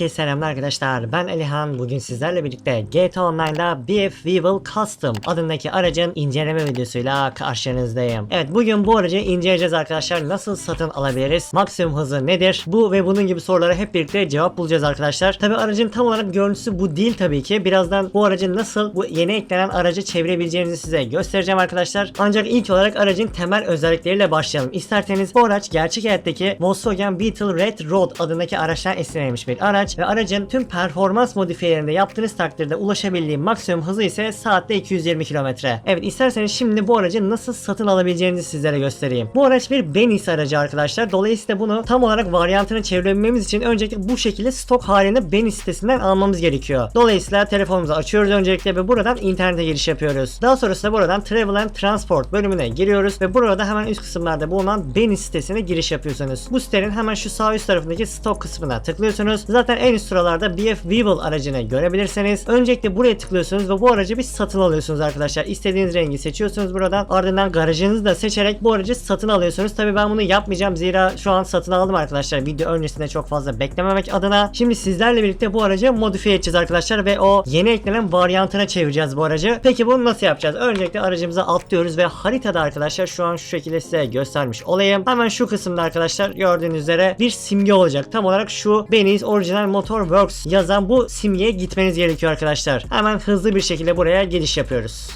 Herkese selamlar arkadaşlar. Ben Alihan. Bugün sizlerle birlikte GTA Online'da BF Weevil Custom adındaki aracın inceleme videosuyla karşınızdayım. Evet bugün bu aracı inceleyeceğiz arkadaşlar. Nasıl satın alabiliriz? Maksimum hızı nedir? Bu ve bunun gibi sorulara hep birlikte cevap bulacağız arkadaşlar. Tabi aracın tam olarak görüntüsü bu değil tabii ki. Birazdan bu aracı nasıl bu yeni eklenen aracı çevirebileceğinizi size göstereceğim arkadaşlar. Ancak ilk olarak aracın temel özellikleriyle başlayalım. İsterseniz bu araç gerçek hayattaki Volkswagen Beetle Red Road adındaki araçtan esinlenmiş bir araç ve aracın tüm performans modifiyelerinde yaptığınız takdirde ulaşabildiği maksimum hızı ise saatte 220 km. Evet isterseniz şimdi bu aracı nasıl satın alabileceğinizi sizlere göstereyim. Bu araç bir Benis aracı arkadaşlar. Dolayısıyla bunu tam olarak varyantını çevirebilmemiz için öncelikle bu şekilde stok halinde Benis sitesinden almamız gerekiyor. Dolayısıyla telefonumuzu açıyoruz öncelikle ve buradan internete giriş yapıyoruz. Daha sonrasında buradan Travel and Transport bölümüne giriyoruz ve burada hemen üst kısımlarda bulunan Benis sitesine giriş yapıyorsunuz. Bu sitenin hemen şu sağ üst tarafındaki stok kısmına tıklıyorsunuz. Zaten en üst sıralarda BF Weevil aracını görebilirsiniz. Öncelikle buraya tıklıyorsunuz ve bu aracı bir satın alıyorsunuz arkadaşlar. İstediğiniz rengi seçiyorsunuz buradan. Ardından garajınızı da seçerek bu aracı satın alıyorsunuz. Tabii ben bunu yapmayacağım zira şu an satın aldım arkadaşlar. Video öncesinde çok fazla beklememek adına. Şimdi sizlerle birlikte bu aracı modifiye edeceğiz arkadaşlar ve o yeni eklenen varyantına çevireceğiz bu aracı. Peki bunu nasıl yapacağız? Öncelikle aracımıza atlıyoruz ve haritada arkadaşlar şu an şu şekilde size göstermiş olayım. Hemen şu kısımda arkadaşlar gördüğünüz üzere bir simge olacak. Tam olarak şu Beniz Original Motor Works yazan bu simgeye gitmeniz gerekiyor arkadaşlar. Hemen hızlı bir şekilde buraya giriş yapıyoruz.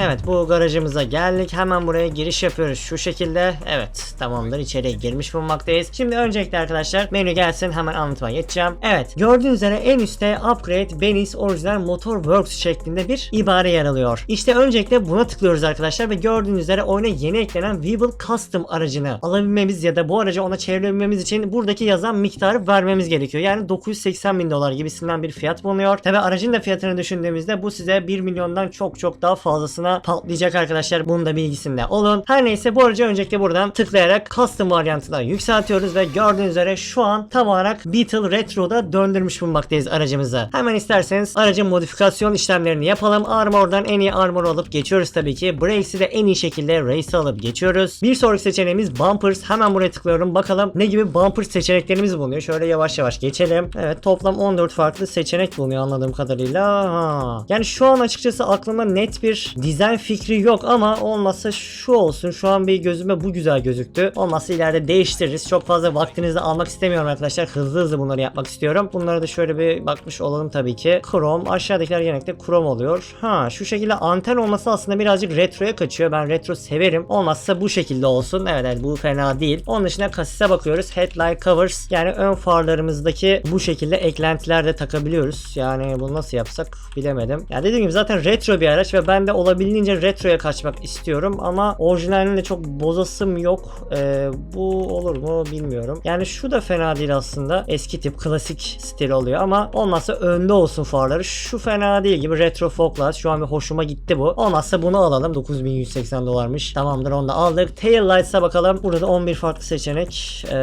Evet bu garajımıza geldik. Hemen buraya giriş yapıyoruz şu şekilde. Evet tamamdır içeriye girmiş bulunmaktayız. Şimdi öncelikle arkadaşlar menü gelsin hemen anlatıma geçeceğim. Evet gördüğünüz üzere en üstte Upgrade Beniz Original Motor Works şeklinde bir ibare yer alıyor. İşte öncelikle buna tıklıyoruz arkadaşlar ve gördüğünüz üzere oyuna yeni eklenen Weevil Custom aracını alabilmemiz ya da bu aracı ona çevirebilmemiz için buradaki yazan miktarı vermemiz gerekiyor. Yani 980 bin dolar gibisinden bir fiyat bulunuyor. Tabi aracın da fiyatını düşündüğümüzde bu size 1 milyondan çok çok daha fazlasına patlayacak arkadaşlar. Bunun da bilgisinde olun. Her neyse bu aracı öncelikle buradan tıklayarak custom varyantına yükseltiyoruz ve gördüğünüz üzere şu an tam olarak Beetle Retro'da döndürmüş bulunmaktayız aracımızı. Hemen isterseniz aracın modifikasyon işlemlerini yapalım. Armor'dan en iyi armor alıp geçiyoruz tabii ki. Brakes'i de en iyi şekilde race alıp geçiyoruz. Bir sonraki seçeneğimiz bumpers. Hemen buraya tıklıyorum. Bakalım ne gibi bumper seçeneklerimiz bulunuyor. Şöyle yavaş yavaş geçelim. Evet toplam 14 farklı seçenek bulunuyor anladığım kadarıyla. Ha. Yani şu an açıkçası aklımda net bir dizayn fikri yok ama olmazsa şu olsun. Şu an bir gözüme bu güzel gözüktü. Olmazsa ileride değiştiririz. Çok fazla vaktinizi almak istemiyorum arkadaşlar. Hızlı hızlı bunları yapmak istiyorum. Bunlara da şöyle bir bakmış olalım tabii ki. Chrome. Aşağıdakiler genellikle Chrome oluyor. Ha şu şekilde anten olması aslında birazcık retroya kaçıyor. Ben retro severim. Olmazsa bu şekilde olsun. Evet, evet bu fena değil. Onun dışında kasise bakıyoruz. Headlight covers. Yani ön farlarımızdaki bu şekilde eklentiler de takabiliyoruz. Yani bunu nasıl yapsak bilemedim. Ya dediğim gibi zaten retro bir araç ve ben de olabildiğince retroya kaçmak istiyorum ama orijinalinde de çok bozasım yok. Ee, bu olur mu bilmiyorum. Yani şu da fena değil aslında. Eski tip klasik stil oluyor ama olmazsa önde olsun farları. Şu fena değil gibi retro fog Şu an bir hoşuma gitti bu. Olmazsa bunu alalım. 9180 dolarmış. Tamamdır onu da aldık. Tail lights'a bakalım. Burada da 11 farklı seçenek. Ee,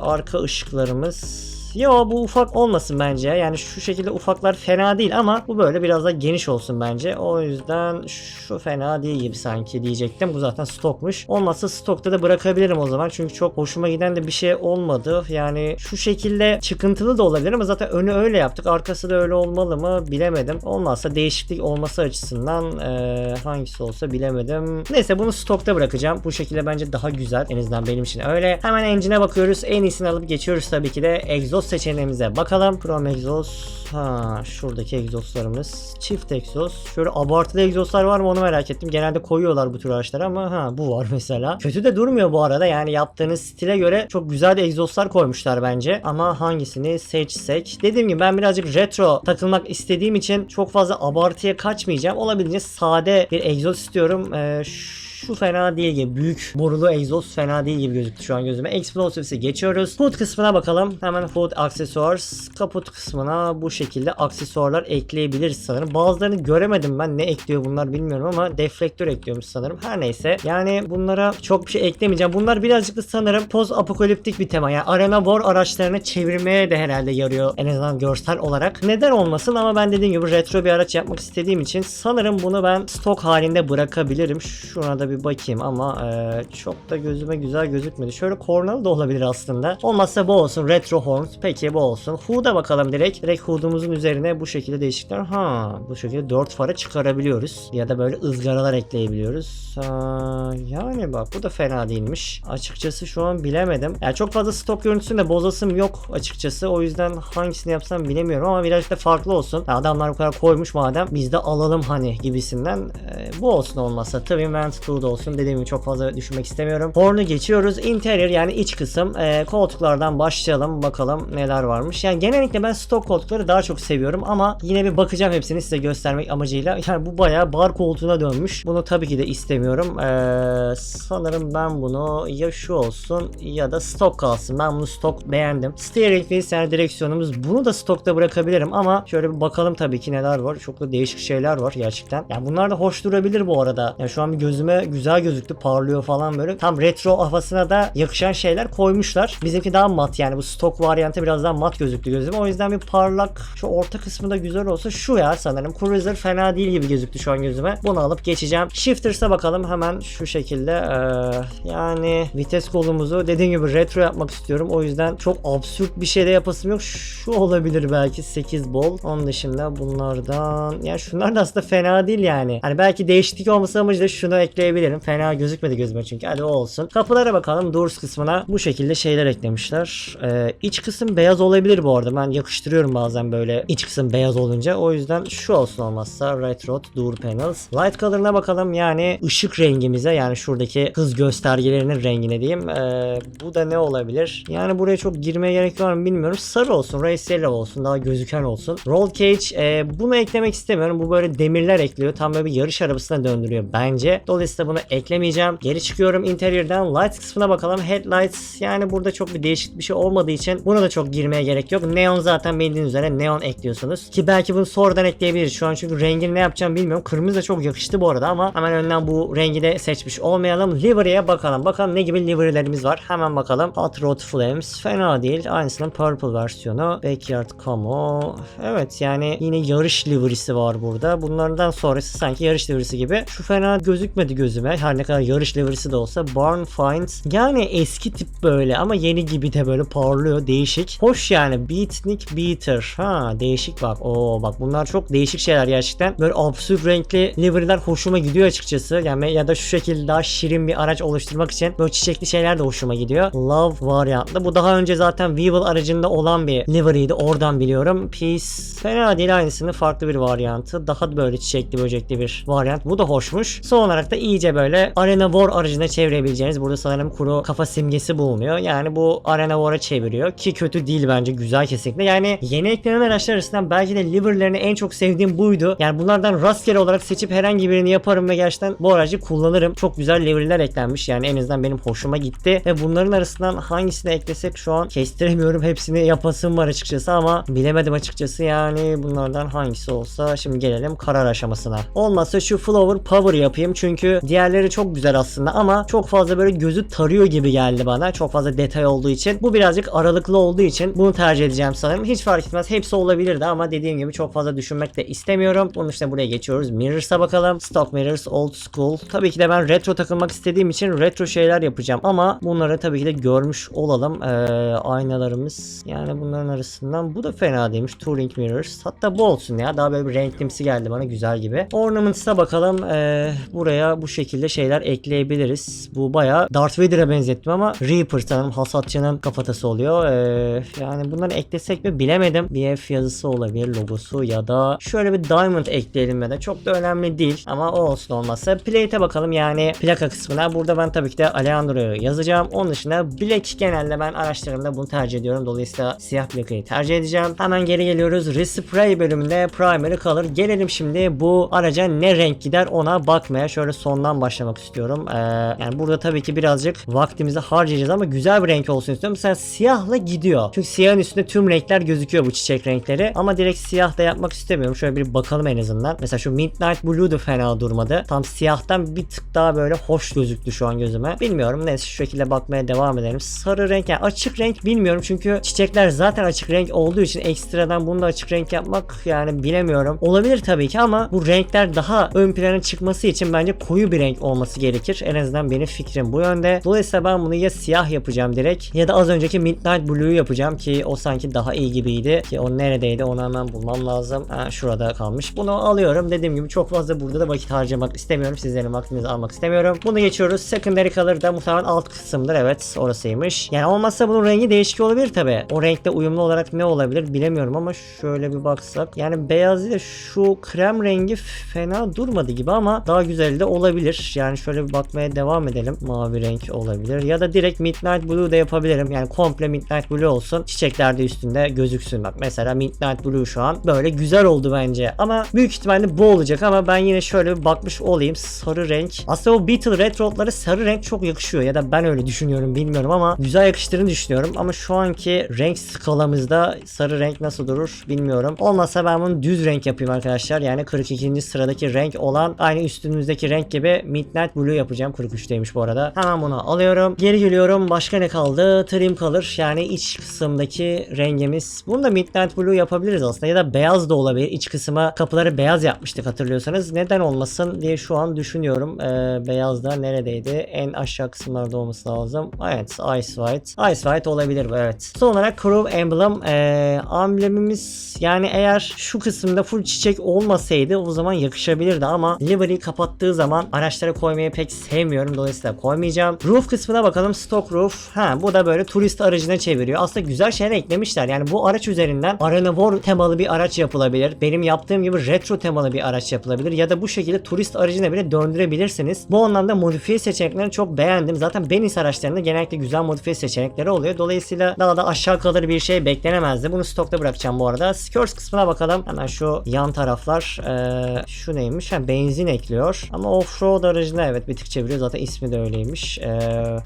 arka ışıklarımız. Yo bu ufak olmasın bence. Yani şu şekilde ufaklar fena değil ama bu böyle biraz da geniş olsun bence. O yüzden şu fena değil gibi sanki diyecektim. Bu zaten stokmuş. Olmazsa stokta da bırakabilirim o zaman. Çünkü çok hoşuma giden de bir şey olmadı. Yani şu şekilde çıkıntılı da olabilir ama zaten önü öyle yaptık. Arkası da öyle olmalı mı bilemedim. Olmazsa değişiklik olması açısından eee, hangisi olsa bilemedim. Neyse bunu stokta bırakacağım. Bu şekilde bence daha güzel. En azından benim için öyle. Hemen engine'e bakıyoruz. En iyisini alıp geçiyoruz tabii ki de. Egzoz seçeneğimize bakalım. Chrome egzoz. Ha şuradaki egzozlarımız. Çift egzoz. Şöyle abartılı egzozlar var mı onu merak ettim. Genelde koyuyorlar bu tür araçlara ama ha bu var mesela. Kötü de durmuyor bu arada. Yani yaptığınız stile göre çok güzel de egzozlar koymuşlar bence. Ama hangisini seçsek? Dediğim gibi ben birazcık retro takılmak istediğim için çok fazla abartıya kaçmayacağım. Olabildiğince sade bir egzoz istiyorum. Ee, şu fena değil gibi. Büyük borulu egzoz fena değil gibi gözüktü şu an gözüme. Explosives'i geçiyoruz. Food kısmına bakalım. Hemen food accessories. Kaput kısmına bu şekilde aksesuarlar ekleyebiliriz sanırım. Bazılarını göremedim ben. Ne ekliyor bunlar bilmiyorum ama deflektör ekliyormuş sanırım. Her neyse. Yani bunlara çok bir şey eklemeyeceğim. Bunlar birazcık da sanırım post apokaliptik bir tema. Yani arena war araçlarını çevirmeye de herhalde yarıyor. En azından görsel olarak. Neden olmasın ama ben dediğim gibi retro bir araç yapmak istediğim için sanırım bunu ben stok halinde bırakabilirim. Şuna da Bir bakayım ama e, çok da gözüme güzel gözükmedi. Şöyle kornalı da olabilir aslında. Olmazsa bu olsun. Retro horns. Peki bu olsun. Hood'a bakalım direkt. Direkt hood'umuzun üzerine bu şekilde değişiklikler. Ha, bu şekilde 4 fara çıkarabiliyoruz. Ya da böyle ızgaralar ekleyebiliyoruz. Ha, yani bak bu da fena değilmiş. Açıkçası şu an bilemedim. Yani çok fazla stok görüntüsünde bozasım yok açıkçası. O yüzden hangisini yapsam bilemiyorum ama birazcık da farklı olsun. Ya adamlar bu kadar koymuş madem biz de alalım hani gibisinden. Ee, bu olsun olmazsa. Tabii Vent 2 olsun. Dediğim gibi çok fazla düşünmek istemiyorum. Horn'u geçiyoruz. Interior yani iç kısım. Ee, koltuklardan başlayalım. Bakalım neler varmış. Yani genellikle ben stok koltukları daha çok seviyorum ama yine bir bakacağım hepsini size göstermek amacıyla. Yani bu bayağı bar koltuğuna dönmüş. Bunu tabii ki de istemiyorum. Ee, sanırım ben bunu ya şu olsun ya da stok kalsın. Ben bunu stok beğendim. Steering wheel yani direksiyonumuz. Bunu da stokta bırakabilirim ama şöyle bir bakalım tabii ki neler var. Çok da değişik şeyler var gerçekten. Yani bunlar da hoş durabilir bu arada. Yani şu an bir gözüme güzel gözüktü. Parlıyor falan böyle. Tam retro havasına da yakışan şeyler koymuşlar. Bizimki daha mat yani bu stok varyantı biraz daha mat gözüktü gözüme. O yüzden bir parlak şu orta kısmı da güzel olsa şu ya sanırım. Cruiser fena değil gibi gözüktü şu an gözüme. Bunu alıp geçeceğim. Shifters'a bakalım hemen şu şekilde. Ee, yani vites kolumuzu dediğim gibi retro yapmak istiyorum. O yüzden çok absürt bir şey de yapasım yok. Şu olabilir belki 8 bol. Onun dışında bunlardan yani şunlar da aslında fena değil yani. Hani belki değişiklik olması amacıyla şunu ekleyebilirim. Fena gözükmedi gözüme çünkü. Hadi o olsun. Kapılara bakalım. Doors kısmına bu şekilde şeyler eklemişler. Ee, iç kısım beyaz olabilir bu arada. Ben yakıştırıyorum bazen böyle iç kısım beyaz olunca. O yüzden şu olsun olmazsa. Retro Door Panels. Light color'ına bakalım. Yani ışık rengimize yani şuradaki hız göstergelerinin rengine diyeyim. Ee, bu da ne olabilir? Yani buraya çok girmeye gerek var mı bilmiyorum. Sarı olsun. Race Yellow olsun. Daha gözüken olsun. Roll Cage. e, bunu eklemek istemiyorum. Bu böyle demirler ekliyor. Tam böyle bir yarış arabasına döndürüyor bence. Dolayısıyla bunu eklemeyeceğim. Geri çıkıyorum interior'dan. Lights kısmına bakalım. Headlights yani burada çok bir değişik bir şey olmadığı için buna da çok girmeye gerek yok. Neon zaten bildiğiniz üzere neon ekliyorsunuz. Ki belki bunu sonradan ekleyebiliriz. Şu an çünkü rengini ne yapacağım bilmiyorum. Kırmızı da çok yakıştı bu arada ama hemen önden bu rengi de seçmiş olmayalım. Livery'e bakalım. Bakalım ne gibi livery'lerimiz var. Hemen bakalım. Hot Rod Flames fena değil. Aynısının purple versiyonu. Backyard Camo. Evet yani yine yarış livery'si var burada. Bunlardan sonrası sanki yarış livery'si gibi. Şu fena gözükmedi gözüme. Her ne kadar yarış livery'si de olsa. Barn Finds. Yani eski tip böyle ama yeni gibi de böyle parlıyor. Değişik. Hoş yani. Beatnik Beater. Ha değişik bak. Oo bak bunlar çok değişik şeyler gerçekten. Böyle absürt renkli livery'ler hoşuma gidiyor açıkçası. Yani ya da şu şekilde daha şirin bir araç oluşturmak için böyle çiçekli şeyler de hoşuma gidiyor. Love varyantlı. Bu daha önce zaten Weevil aracında olan bir livery'ydi. Oradan biliyorum. Peace fena değil aynısının farklı bir varyantı. Daha böyle çiçekli böcekli bir varyant. Bu da hoşmuş. Son olarak da iyice böyle Arena War aracına çevirebileceğiniz. Burada sanırım kuru kafa simgesi bulunuyor. Yani bu Arena War'a çeviriyor. Ki kötü değil bence. Güzel kesinlikle. Yani yeni eklenen araçlar arasından belki de liverlerini en çok sevdiğim buydu. Yani bunlardan rastgele olarak seçip herhangi birini yaparım ve gerçekten bu aracı kullanırım. Çok güzel livery'ler eklenmiş. Yani en azından benim hoşuma gitti. Ve bunların arasından hangisini eklesek şu an kestiremiyorum. Hepsini yapasım var açıkçası ama bilemedim açıkçası. Yani bunlardan hangisi olsa şimdi gelelim karar aşamasına. Olmazsa şu Flower Power yapayım. Çünkü diğerleri çok güzel aslında ama çok fazla böyle gözü tarıyor gibi geldi bana. Çok fazla detay olduğu için. Bu birazcık aralıklı olduğu için bunu tercih edeceğim sanırım. Hiç fark etmez. Hepsi olabilirdi ama dediğim gibi çok fazla düşünmek de istemiyorum. Bunun işte buraya geçiyoruz. Mirrors'a bakalım. Stock Mirrors Old School. Tabii ki de ben retro takılmak istediğim için retro şeyler yapacağım ama bunları tabii ki de görmüş olalım. Ee, aynalarımız yani bunların arasından bu da fena değilmiş. Touring Mirrors. Hatta bu olsun ya. Daha böyle bir renklimsi geldi bana güzel gibi. Ornaments'a bakalım. Ee, buraya bu şekilde şeyler ekleyebiliriz. Bu baya Darth Vader'a benzettim ama Reaper sanırım hasatçının kafatası oluyor. Ee, yani bunları eklesek mi bilemedim. BF yazısı olabilir logosu ya da şöyle bir diamond ekleyelim ya da çok da önemli değil ama o olsun olmazsa. Plate'e bakalım yani plaka kısmına. Burada ben tabii ki de Alejandro'yu yazacağım. Onun dışında Black genelde ben araçlarımda bunu tercih ediyorum. Dolayısıyla siyah plakayı tercih edeceğim. Hemen geri geliyoruz. Respray bölümünde primary color. Gelelim şimdi bu araca ne renk gider ona bakmaya. Şöyle sondan başlamak istiyorum. Ee, yani burada tabii ki birazcık vaktimizi harcayacağız ama güzel bir renk olsun istiyorum. Mesela siyahla gidiyor. Çünkü siyahın üstünde tüm renkler gözüküyor bu çiçek renkleri. Ama direkt siyah da yapmak istemiyorum. Şöyle bir bakalım en azından. Mesela şu Midnight Blue da fena durmadı. Tam siyahtan bir tık daha böyle hoş gözüktü şu an gözüme. Bilmiyorum. Neyse şu şekilde bakmaya devam edelim. Sarı renk yani açık renk bilmiyorum. Çünkü çiçekler zaten açık renk olduğu için ekstradan bunu da açık renk yapmak yani bilemiyorum. Olabilir tabii ki ama bu renkler daha ön plana çıkması için bence koyu bir renk olması gerekir. En azından benim fikrim bu yönde. Dolayısıyla ben bunu ya siyah yapacağım direkt ya da az önceki Midnight Blue'yu yapacağım ki o sanki daha iyi gibiydi. Ki o neredeydi onu hemen bulmam lazım. Ha, şurada kalmış. Bunu alıyorum. Dediğim gibi çok fazla burada da vakit harcamak istemiyorum. Sizlerin vaktinizi almak istemiyorum. Bunu geçiyoruz. Secondary Color da muhtemelen alt kısımdır. Evet orasıymış. Yani olmazsa bunun rengi değişik olabilir tabi. O renkte uyumlu olarak ne olabilir bilemiyorum ama şöyle bir baksak. Yani beyaz de şu krem rengi fena durmadı gibi ama daha güzel de olabilir. Yani şöyle bir bakmaya devam edelim. Mavi renk olabilir. Ya da direkt Midnight Blue da yapabilirim. Yani komple Midnight Blue olsun. Çiçekler de üstünde gözüksün. Bak mesela Midnight Blue şu an böyle güzel oldu bence. Ama büyük ihtimalle bu olacak ama ben yine şöyle bir bakmış olayım. Sarı renk. Aslında o Beetle Retro'ları sarı renk çok yakışıyor. Ya da ben öyle düşünüyorum bilmiyorum ama güzel yakıştığını düşünüyorum. Ama şu anki renk skalamızda sarı renk nasıl durur bilmiyorum. Olmazsa ben bunu düz renk yapayım arkadaşlar. Yani 42. sıradaki renk olan aynı üstümüzdeki renk gibi Midnight Blue yapacağım. 43'teymiş bu arada. Hemen bunu alıyorum. Geri geliyorum. Başka ne kaldı? Trim kalır. Yani iç kısımdaki rengimiz. Bunu da Midnight Blue yapabiliriz aslında. Ya da beyaz da olabilir. İç kısma kapıları beyaz yapmıştık hatırlıyorsanız. Neden olmasın diye şu an düşünüyorum. Ee, beyaz da neredeydi? En aşağı kısımlarda olması lazım. Evet. Ice White. Ice White olabilir bu evet. Son olarak Crew Emblem. Ee, amblemimiz yani eğer şu kısımda full çiçek olmasaydı o zaman yakışabilirdi ama livery kapattığı zaman araçlara koymayı pek sevmiyorum. Dolayısıyla koymayacağım. Roof kısmına bakalım. Stock roof. Ha bu da böyle turist aracına çeviriyor. Aslında güzel şeyler eklemişler. Yani bu araç üzerinden Arenavor temalı bir araç yapılabilir. Benim yaptığım gibi retro temalı bir araç yapılabilir. Ya da bu şekilde turist aracına bile döndürebilirsiniz. Bu anlamda modifiye seçeneklerini çok beğendim. Zaten Benis araçlarında genellikle güzel modifiye seçenekleri oluyor. Dolayısıyla daha da aşağı kalır bir şey beklenemezdi. Bunu stokta bırakacağım bu arada. Skirts kısmına bakalım. Hemen şu yan taraflar. Ee, şu neymiş? Ha, benzin ekliyor. Ama offroad aracına evet bir tık çeviriyor. Zaten ismi de öyleymiş. Ee,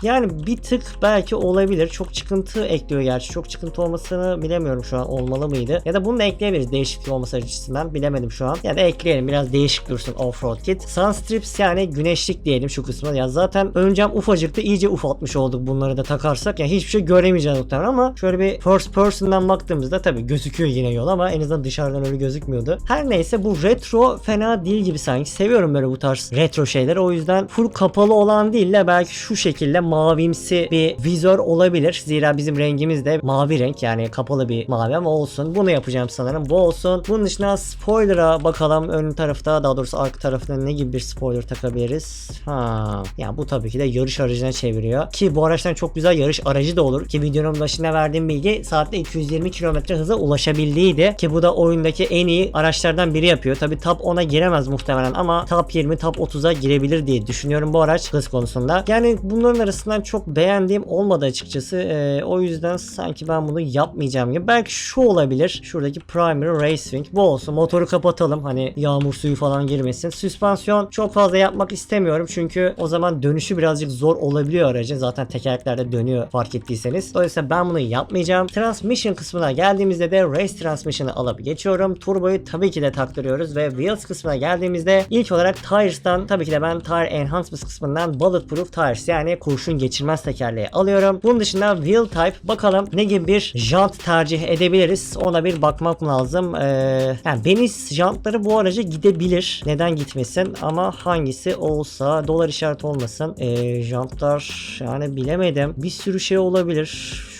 yani bir tık belki olabilir. Çok çıkıntı ekliyor gerçi. Çok çıkıntı olmasını bilemiyorum şu an. Olmalı mıydı? Ya da bunu da ekleyebiliriz değişiklik olması açısından. Bilemedim şu an. Ya da ekleyelim. Biraz değişik dursun offroad kit. Sunstrips yani güneşlik diyelim şu kısmına. Ya zaten öncem ufacıktı. iyice ufaltmış olduk bunları da takarsak. Ya hiçbir şey göremeyeceğiz muhtemelen ama şöyle bir first person'dan baktığımızda tabii gözüküyor yine yol ama en azından dışarıdan öyle gözükmüyordu. Her neyse bu retro fena değil gibi sanki. Seviyorum böyle bu tarz retro şeyler. O yüzden full kapalı olan değil de belki şu şekilde mavimsi bir vizör olabilir. Zira bizim rengimiz de mavi renk yani kapalı bir mavi ama olsun. Bunu yapacağım sanırım. Bu olsun. Bunun dışında spoiler'a bakalım. Ön tarafta daha doğrusu arka tarafta ne gibi bir spoiler takabiliriz? Ha. Ya bu tabii ki de yarış aracına çeviriyor. Ki bu araçtan çok güzel yarış aracı da olur. Ki videonun başında verdiğim bilgi saatte 220 km hıza ulaşabildiğiydi. Ki bu da oyundaki en iyi araçlardan biri yapıyor. Tabii top 10'a giremez muhtemelen ama top 20 top 30'a girebilir diye düşünüyorum bu araç hız konusunda. Yani bunların arasından çok beğendiğim olmadı açıkçası. Ee, o yüzden sanki ben bunu yapmayacağım gibi. Belki şu olabilir. Şuradaki primary racing. Bu olsun. Motoru kapatalım. Hani yağmur suyu falan girmesin. Süspansiyon çok fazla yapmak istemiyorum. Çünkü o zaman dönüşü birazcık zor olabiliyor aracın. Zaten tekerleklerde dönüyor fark ettiyseniz. Dolayısıyla ben bunu yapmayacağım. Transmission kısmına geldiğimizde de race transmission'ı alıp geçiyorum. Turboyu tabii ki de taktırıyoruz ve wheels kısmına geldiğimizde ilk olarak tires'tan tabii ki de ben tire enhancements kısmından bulletproof tires yani kurşun geçirmez tekerleği alıyorum. Bunun dışında wheel type bakalım ne gibi bir jant tercih edebiliriz. Ona bir bakmak lazım. Ee, yani Benis jantları bu araca gidebilir. Neden gitmesin ama hangisi olsa dolar işareti olmasın. Ee, jantlar yani bilemedim. Bir sürü şey olabilir.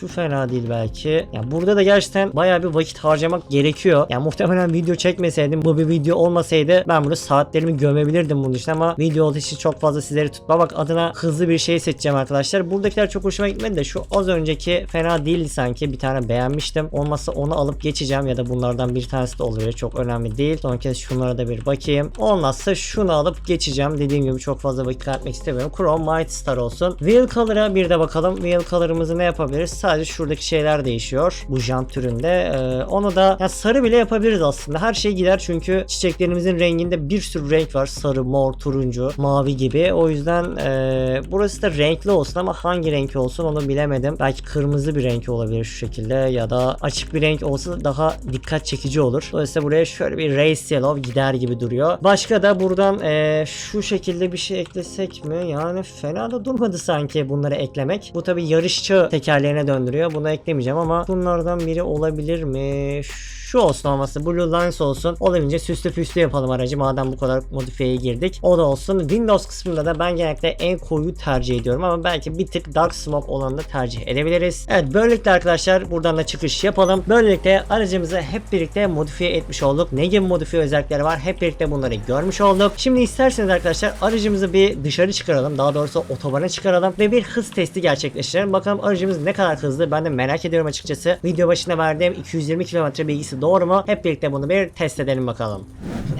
Şu fena değil belki. Ya burada da gerçekten bayağı bir vakit harcamak gerekiyor. Yani muhtemelen video çekmeseydim bu bir video olmasaydı ben bunu saatlerimi gömebilirdim bunun için ama video için çok fazla sizleri tutmamak adına hızlı bir şey seçeceğim arkadaşlar. Buradakiler çok hoşuma gitmedi de şu az önceki fena değildi sanki. Bir tane beğenmiştim. Olmazsa onu alıp geçeceğim ya da bunlardan bir tanesi de olabilir. Çok önemli değil. Son kez şunlara da bir bakayım. Olmazsa şunu alıp geçeceğim. Dediğim gibi çok fazla vakit kaybetmek istemiyorum. Chrome Might Star olsun. Wheel Color'a bir de bakalım. Wheel Color'ımızı ne yapabiliriz? Sadece şuradaki şeyler değişiyor. Bu jant türünde. Ee, onu da ya sarı bile yapabiliriz aslında. Her şey gider çünkü çiçeklerimizin renginde bir sürü renk var. Sarı, mor, turuncu, mavi gibi. O yüzden ee, burası da renkli olsun ama hangi renk olsun onu bilemedim. Belki kırmızı bir renk olabilir şu şekilde ya da açık bir renk olsa daha dikkat çekici olur. Dolayısıyla buraya şöyle bir race yellow gider gibi duruyor. Başka da buradan ee, şu şekilde bir şey eklesek mi? Yani fena da durmadı sanki bunları eklemek. Bu tabi yarışçı tekerleğine döndürüyor. Bunu eklemeyeceğim ama bunlardan biri olabilir mi? Şu olsun olması Blue Lines olsun. Olabildiğince süslü püslü yapalım aracı madem bu kadar modifiyeye girdik. O da olsun. Windows kısmında da ben genellikle en koyu tercih ediyorum ama belki bir tık Dark Smoke olanı da tercih edebiliriz. Evet böylelikle arkadaşlar buradan da çıkış yapalım. Böylelikle aracımızı hep birlikte modifiye etmiş olduk. Ne gibi modifiye özellikleri var hep birlikte bunları görmüş olduk. Şimdi isterseniz arkadaşlar aracımızı bir dışarı çıkaralım. Daha doğrusu otobana çıkaralım ve bir hız testi gerçekleştirelim. Bakalım aracımız ne kadar hızlı ben de merak ediyorum açıkçası. Video başında verdiğim 220 km bilgisi doğru mu? Hep birlikte bunu bir test edelim bakalım.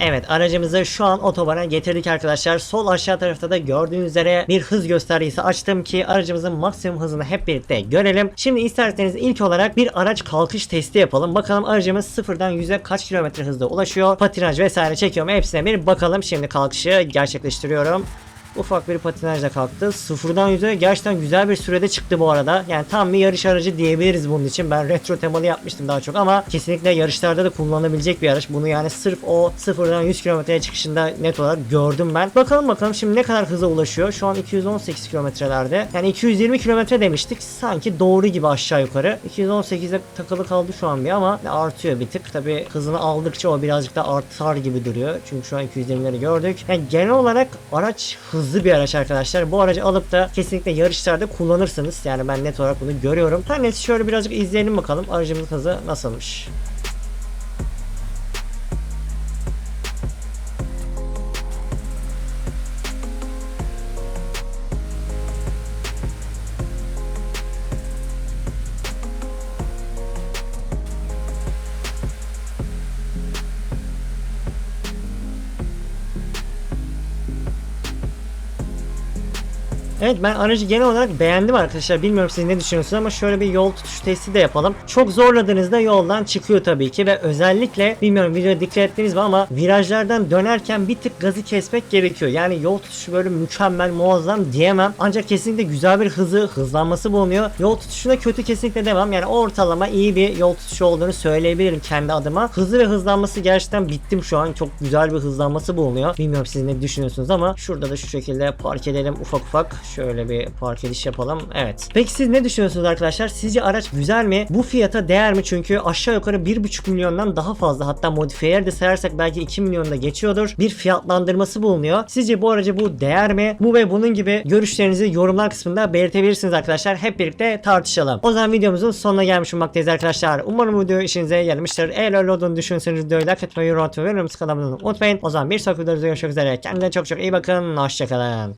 Evet aracımızı şu an otobana getirdik arkadaşlar. Sol aşağı tarafta da gördüğünüz üzere bir hız göstergesi açtım ki aracımızın maksimum hızını hep birlikte görelim. Şimdi isterseniz ilk olarak bir araç kalkış testi yapalım. Bakalım aracımız sıfırdan 100'e kaç kilometre hızda ulaşıyor. Patinaj vesaire çekiyor mu hepsine bir bakalım. Şimdi kalkışı gerçekleştiriyorum. Ufak bir patinajla kalktı. Sıfırdan yüze gerçekten güzel bir sürede çıktı bu arada. Yani tam bir yarış aracı diyebiliriz bunun için. Ben retro temalı yapmıştım daha çok ama kesinlikle yarışlarda da kullanılabilecek bir araç. Bunu yani sırf o sıfırdan 100 kilometreye çıkışında net olarak gördüm ben. Bakalım bakalım şimdi ne kadar hıza ulaşıyor. Şu an 218 kilometrelerde. Yani 220 kilometre demiştik. Sanki doğru gibi aşağı yukarı. 218'e takılı kaldı şu an bir ama artıyor bir tık. Tabi hızını aldıkça o birazcık da artar gibi duruyor. Çünkü şu an 220'leri gördük. Yani genel olarak araç hızlı bir araç arkadaşlar. Bu aracı alıp da kesinlikle yarışlarda kullanırsınız. Yani ben net olarak bunu görüyorum. Neyse şöyle birazcık izleyelim bakalım aracımızın hızı nasılmış. Evet ben aracı genel olarak beğendim arkadaşlar. Bilmiyorum siz ne düşünüyorsunuz ama şöyle bir yol tutuş testi de yapalım. Çok zorladığınızda yoldan çıkıyor tabii ki ve özellikle bilmiyorum videoda dikkat ettiniz mi ama virajlardan dönerken bir tık gazı kesmek gerekiyor. Yani yol tutuşu böyle mükemmel muazzam diyemem. Ancak kesinlikle güzel bir hızı hızlanması bulunuyor. Yol tutuşuna kötü kesinlikle demem. Yani ortalama iyi bir yol tutuşu olduğunu söyleyebilirim kendi adıma. Hızı ve hızlanması gerçekten bittim şu an. Çok güzel bir hızlanması bulunuyor. Bilmiyorum siz ne düşünüyorsunuz ama şurada da şu şekilde park edelim ufak ufak. Şöyle bir park ediş yapalım. Evet. Peki siz ne düşünüyorsunuz arkadaşlar? Sizce araç güzel mi? Bu fiyata değer mi? Çünkü aşağı yukarı 1,5 milyondan daha fazla hatta modifiyeler de sayarsak belki 2 milyonda geçiyordur. Bir fiyatlandırması bulunuyor. Sizce bu aracı bu değer mi? Bu ve bunun gibi görüşlerinizi yorumlar kısmında belirtebilirsiniz arkadaşlar. Hep birlikte tartışalım. O zaman videomuzun sonuna gelmiş bulmaktayız arkadaşlar. Umarım video işinize yaramıştır. Eğer öyle olduğunu düşünürseniz videoyu like etmeyi, yorum atmayı yorumlarınızı kanalıma unutmayın. O zaman bir sonraki videoda görüşmek üzere. Kendinize çok çok iyi bakın. Hoşçakalın.